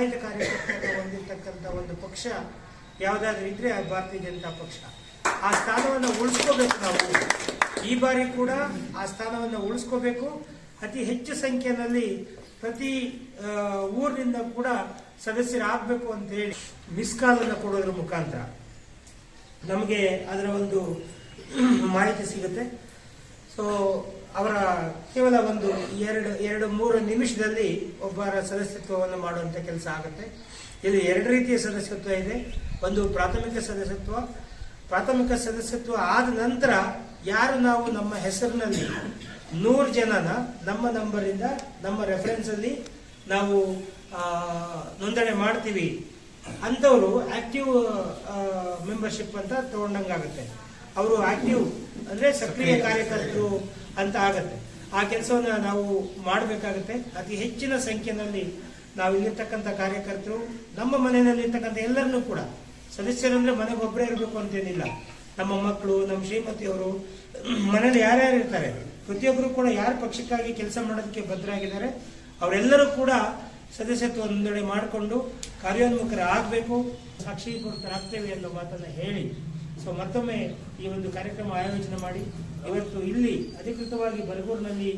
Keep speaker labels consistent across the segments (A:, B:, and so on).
A: ಚುನಾಯಿತ ಕಾರ್ಯಕರ್ತರನ್ನು ಹೊಂದಿರತಕ್ಕಂಥ ಒಂದು ಪಕ್ಷ, ಯಾವುದಾದ್ರೂ ಇದ್ರೆ ಆ ಭಾರತೀಯ ಜನತಾ ಪಕ್ಷ. ಆ ಸ್ಥಾನವನ್ನು ಉಳಿಸ್ಕೋಬೇಕು ನಾವು. ಈ ಬಾರಿ ಕೂಡ ಆ ಸ್ಥಾನವನ್ನು ಉಳಿಸ್ಕೋಬೇಕು. ಅತಿ ಹೆಚ್ಚು ಸಂಖ್ಯೆಯಲ್ಲಿ ಪ್ರತಿ ಊರಿನಿಂದ ಕೂಡ ಸದಸ್ಯರಾಗಬೇಕು ಅಂತ ಹೇಳಿ ಮಿಸ್ ಕಾಲನ್ನು ಕೊಡೋದ್ರ ಮುಖಾಂತರ ನಮಗೆ ಅದರ ಒಂದು ಮಾಹಿತಿ ಸಿಗುತ್ತೆ. ಸೊ ಅವರ ಕೇವಲ ಒಂದು ಎರಡು ಎರಡು, ಮೂರು ನಿಮಿಷದಲ್ಲಿ ಒಬ್ಬರ ಸದಸ್ಯತ್ವವನ್ನು ಮಾಡುವಂಥ ಕೆಲಸ ಆಗುತ್ತೆ. ಇಲ್ಲಿ ಎರಡು ರೀತಿಯ ಸದಸ್ಯತ್ವ ಇದೆ. ಒಂದು ಪ್ರಾಥಮಿಕ ಸದಸ್ಯತ್ವ. ಪ್ರಾಥಮಿಕ ಸದಸ್ಯತ್ವ ಆದ ನಂತರ ಯಾರು ನಾವು ನಮ್ಮ ಹೆಸರಿನಲ್ಲಿ ನೂರು ಜನನ, ನಮ್ಮ ನಂಬರಿಂದ, ನಮ್ಮ ರೆಫರೆನ್ಸಲ್ಲಿ ನಾವು ನೋಂದಣಿ ಮಾಡ್ತೀವಿ, ಅಂಥವರು ಆಕ್ಟಿವ್ ಮೆಂಬರ್ಶಿಪ್ ಅಂತ ತಗೊಂಡಂಗಾಗುತ್ತೆ. ಅವರು ಆಕ್ಟಿವ್ ಅಂದ್ರೆ ಸಕ್ರಿಯ ಕಾರ್ಯಕರ್ತರು. ಅಂತ ಆಗತ್ತೆ. ಆ ಕೆಲಸವನ್ನು ನಾವು ಮಾಡಬೇಕಾಗತ್ತೆ. ಅತಿ ಹೆಚ್ಚಿನ ಸಂಖ್ಯೆಯಲ್ಲಿ ನಾವು ಇಲ್ಲಿರ್ತಕ್ಕಂಥ ಕಾರ್ಯಕರ್ತರು ನಮ್ಮ ಮನೆಯಲ್ಲಿ ಇರ್ತಕ್ಕಂಥ ಎಲ್ಲರನ್ನೂ ಕೂಡ ಸದಸ್ಯರಂದ್ರೆ ಮನೆಗೆ ಒಬ್ಬರೇ ಇರಬೇಕು ಅಂತೇನಿಲ್ಲ. ನಮ್ಮ ಮಕ್ಕಳು ನಮ್ಮ ಶ್ರೀಮತಿಯವರು ಮನೇಲಿ ಯಾರ್ಯಾರು ಇರ್ತಾರೆ ಪ್ರತಿಯೊಬ್ಬರು ಕೂಡ ಯಾರು ಪಕ್ಷಕ್ಕಾಗಿ ಕೆಲಸ ಮಾಡೋದಕ್ಕೆ ಭದ್ರಾಗಿದ್ದಾರೆ ಅವರೆಲ್ಲರೂ ಕೂಡ ಸದಸ್ಯತ್ವ ನೋಂದಣಿ ಮಾಡಿಕೊಂಡು ಕಾರ್ಯೋನ್ಮುಖರಾಗಬೇಕು ಸಾಕ್ಷೀಕೃತರಾಗ್ತೇವೆ ಅನ್ನೋ ಮಾತನ್ನು ಹೇಳಿ. ಸೊ ಮತ್ತೊಮ್ಮೆ ಈ ಒಂದು ಕಾರ್ಯಕ್ರಮ ಆಯೋಜನೆ ಮಾಡಿ. ಇವತ್ತು ಇಲ್ಲಿ ಅಧಿಕೃತವಾಗಿ ಬರಗೂರಿನಲ್ಲಿ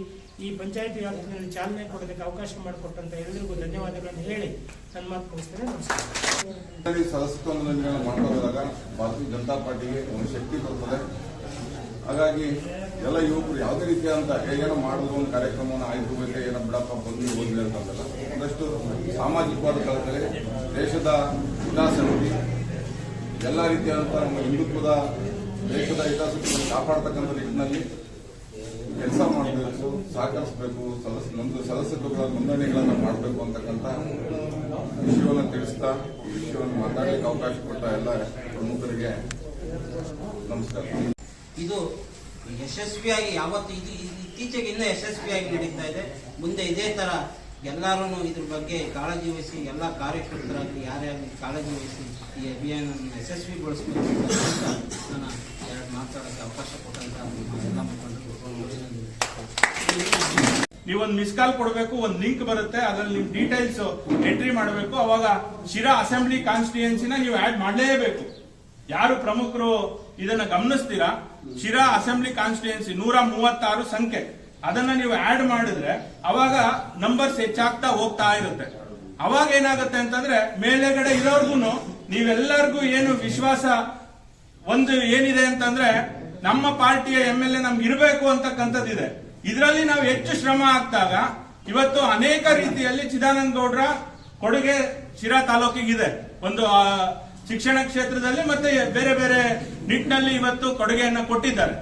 A: ಈ ಪಂಚಾಯತ್ ವ್ಯಾಪ್ತಿನಲ್ಲಿ ಚಾಲನೆ ಕೊಡೋದಕ್ಕೆ ಅವಕಾಶ ಮಾಡಿಕೊಟ್ಟಂತ ಎಲ್ಲರಿಗೂ ಧನ್ಯವಾದಗಳನ್ನು ಹೇಳಿ ನನ್ನ ಮಾತು ಮುಗಿಸ್ತೇನೆ. ನಮಸ್ಕಾರ.
B: ಈ ಸದಸ್ಯತ್ವ ನೋಂದಣಿಗಳನ್ನು ಮಾಡ್ತಾ ಭಾರತೀಯ ಜನತಾ ಪಾರ್ಟಿಗೆ ಒಂದು ಶಕ್ತಿ ಬರ್ತದೆ ಹಾಗಾಗಿ ಎಲ್ಲ ಯುವಕರು ಯಾವುದೇ ರೀತಿಯಾದಂತ ಏನೋ ಮಾಡಿದ್ರು ಒಂದು ಕಾರ್ಯಕ್ರಮವನ್ನು ಆಯ್ದುಕೋಬೇಕು ಏನೋ ಬಿಡಪ್ಪ ಬಂದು ಹೋಗಿದೆ ಅಂತಂದಲ್ಲ. ಒಂದಷ್ಟು ಸಾಮಾಜಿಕವಾದ ಕಳಕಳಿ, ದೇಶದ ಹಿತಾಸಕ್ತಿ ಎಲ್ಲ ರೀತಿಯಾದಂಥ ನಮ್ಮ ಹಿಂದುತ್ವದ, ದೇಶದ ಹಿತಾಸಕ್ತಿಯನ್ನು ಕಾಪಾಡತಕ್ಕಂಥ ನಿಟ್ಟಿನಲ್ಲಿ ಕೆಲಸ ಮಾಡಬೇಕು, ಸಹಕರಿಸಬೇಕು ಸದಸ್ಯ ನಮ್ದು ಸದಸ್ಯತ್ವಗಳ ನೋಂದಣಿಗಳನ್ನು ಮಾಡಬೇಕು ಅಂತಕ್ಕಂಥ ವಿಷಯವನ್ನು ತಿಳಿಸ್ತಾ, ಈ ವಿಷಯವನ್ನು ಮಾತಾಡಲಿಕ್ಕೆ ಅವಕಾಶ ಕೊಟ್ಟ ಎಲ್ಲ ಪ್ರಮುಖರಿಗೆ ನಮಸ್ಕಾರ.
C: ಇದು ಯಶಸ್ವಿಯಾಗಿ ಯಾವತ್ತು ಇದು ಇದು ಇತ್ತೀಚೆಗೆ ಇನ್ನೂ ಯಶಸ್ವಿಯಾಗಿ ನಡೀತಾ ಇದೆ. ಮುಂದೆ ಇದೇ ತರ ಎಲ್ಲರೂ ಇದ್ರ ಬಗ್ಗೆ ಕಾಳಜಿ ವಹಿಸಿ ಎಲ್ಲ ಕಾರ್ಯಕರ್ತರಾಗಲಿ ಯಾರ್ಯಾರು ಕಾಳಜಿ ವಹಿಸಿ ಈ ಅಭಿಯಾನವನ್ನು ಯಶಸ್ವಿಗೊಳಿಸಬೇಕು ಅಂತ ನಾನು ಎರಡು ಮಾತಾಡೋಕ್ಕೆ ಅವಕಾಶ ಕೊಟ್ಟಂತ ಎಲ್ಲ ಮುಖಂಡರು
D: ನೀವೊಂದು ಮಿಸ್ ಕಾಲ್ ಕೊಡಬೇಕು, ಒಂದು ಲಿಂಕ್ ಬರುತ್ತೆ, ಅದ್ರಲ್ಲಿ ನಿಮ್ ಡೀಟೇಲ್ಸ್ ಎಂಟ್ರಿ ಮಾಡಬೇಕು. ಅವಾಗ ಶಿರಾ ಅಸೆಂಬ್ಲಿ ಕಾನ್ಸ್ಟಿಟ್ಯೂನ್ಸಿನ ನೀವು ಆಡ್ ಮಾಡಲೇಬೇಕು. ಯಾರು ಪ್ರಮುಖರು ಇದನ್ನ ಗಮನಿಸ್ತೀರಾ? ಶಿರಾ ಅಸೆಂಬ್ಲಿ ಕಾನ್ಸ್ಟಿಟ್ಯೂನ್ಸಿ ನೂರ ಮೂವತ್ತಾರು ಸಂಖ್ಯೆ. ಅದನ್ನ ನೀವು ಆಡ್ ಮಾಡಿದ್ರೆ ಅವಾಗ ನಂಬರ್ಸ್ ಹೆಚ್ಚಾಗ್ತಾ ಹೋಗ್ತಾ ಇರುತ್ತೆ. ಅವಾಗ ಏನಾಗುತ್ತೆ ಅಂತಂದ್ರೆ ಮೇಲೆಗಡೆ ಇರೋರ್ಗು ನೀವೆಲ್ಲರಿಗೂ ಏನು ವಿಶ್ವಾಸ ಒಂದು ಏನಿದೆ ಅಂತಂದ್ರೆ ನಮ್ಮ ಪಾರ್ಟಿಯ ಎಂ ಎಲ್ ಎ ನಮ್ಗೆ ಇರಬೇಕು ಅಂತಕ್ಕಂಥದ್ದಿದೆ ಇದರಲ್ಲಿ ನಾವು ಹೆಚ್ಚು ಶ್ರಮ ಹಾಕ್ದಾಗ ಇವತ್ತು ಅನೇಕ ರೀತಿಯಲ್ಲಿ ಚಿದಾನಂದ ಗೌಡ್ರ ಕೊಡುಗೆ ಶಿರಾ ತಾಲೂಕಿಗಿದೆ. ಒಂದು ಶಿಕ್ಷಣ ಕ್ಷೇತ್ರದಲ್ಲಿ ಮತ್ತೆ ಬೇರೆ ಬೇರೆ ನಿಟ್ಟಿನಲ್ಲಿ ಇವತ್ತು ಕೊಡುಗೆಯನ್ನು ಕೊಟ್ಟಿದ್ದಾರೆ.